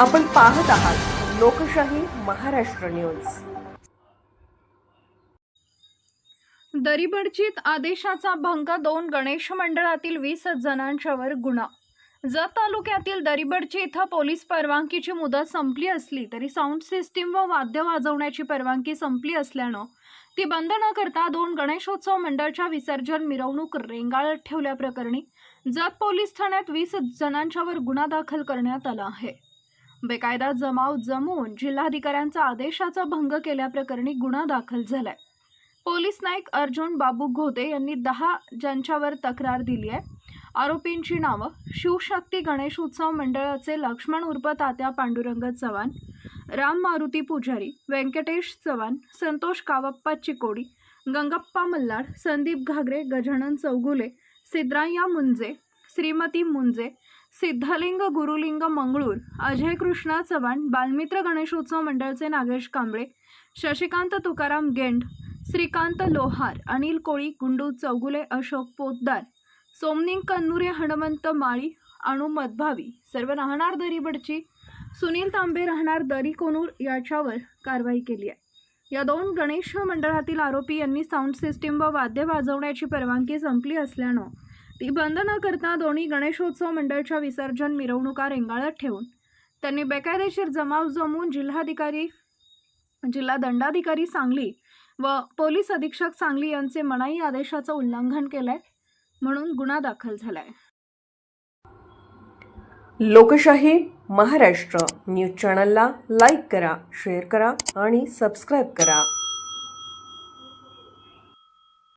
आपण पाहत आहात लोकशाही महाराष्ट्र न्यूज. दरीबडचीत आदेशाचा भंग दोन गणेश मंडळातील वीस जणांच्यावर गुन्हा. जत तालुक्यातील दरीबडची इथं पोलीस परवानगीची मुदत संपली असली तरी साऊंड सिस्टीम व वाद्य वाजवण्याची परवानगी संपली असल्यानं ती बंद न करता दोन गणेशोत्सव मंडळच्या विसर्जन मिरवणूक रेंगाळत ठेवल्याप्रकरणी जत पोलीस ठाण्यात वीस जणांच्यावर गुन्हा दाखल करण्यात आला आहे. बेकायदा जमाव जमवून जिल्हाधिकाऱ्यांचा आदेशाचा भंग केल्याप्रकरणी गुन्हा दाखल झालाय. पोलीस नाईक अर्जुन बाबू घोते यांनी दहा ज्यांच्यावर तक्रार दिली आहे. आरोपींची नावं शिवशक्ती गणेश उत्सव मंडळाचे लक्ष्मण उर्फ तात्या पांडुरंग चव्हाण राम मारुती पुजारी व्यंकटेश चव्हाण संतोष कावप्पा चिकोडी गंगप्पा मल्लाड संदीप घागरे गजानन चौगुले सिद्राया मुंजे श्रीमती मुंजे सिद्धलिंग गुरुलिंग मंगळूर अजय कृष्णा चव्हाण बालमित्र गणेशोत्सव मंडळचे नागेश कांबळे शशिकांत तुकाराम गेंड श्रीकांत लोहार अनिल कोळी गुंडू चौगुले अशोक पोतदार सोमनिंग कन्नुरे हनुमंत माळी अणू मदभावी सर्व राहणार दरीबडची सुनील तांबे राहणार दरी कोनूर याच्यावर कारवाई केली आहे. या दोन गणेश मंडळातील आरोपी यांनी साऊंड सिस्टीम व वाद्य वाजवण्याची परवानगी संपली असल्यानं ती बंद न करता दोन्ही गणेशोत्सव मंडळच्या विसर्जन मिरवणुका रेंगाळत ठेवून त्यांनी बेकायदेशीर जमाव जमवून जिल्हाधिकारी जिल्हा दंडाधिकारी सांगली व पोलीस अधीक्षक सांगली यांचे मनाई आदेशाचं उल्लंघन केलंय म्हणून गुन्हा दाखल झालाय. लोकशाही महाराष्ट्र न्यूज चॅनलला लाईक करा शेअर करा आणि सबस्क्राईब करा.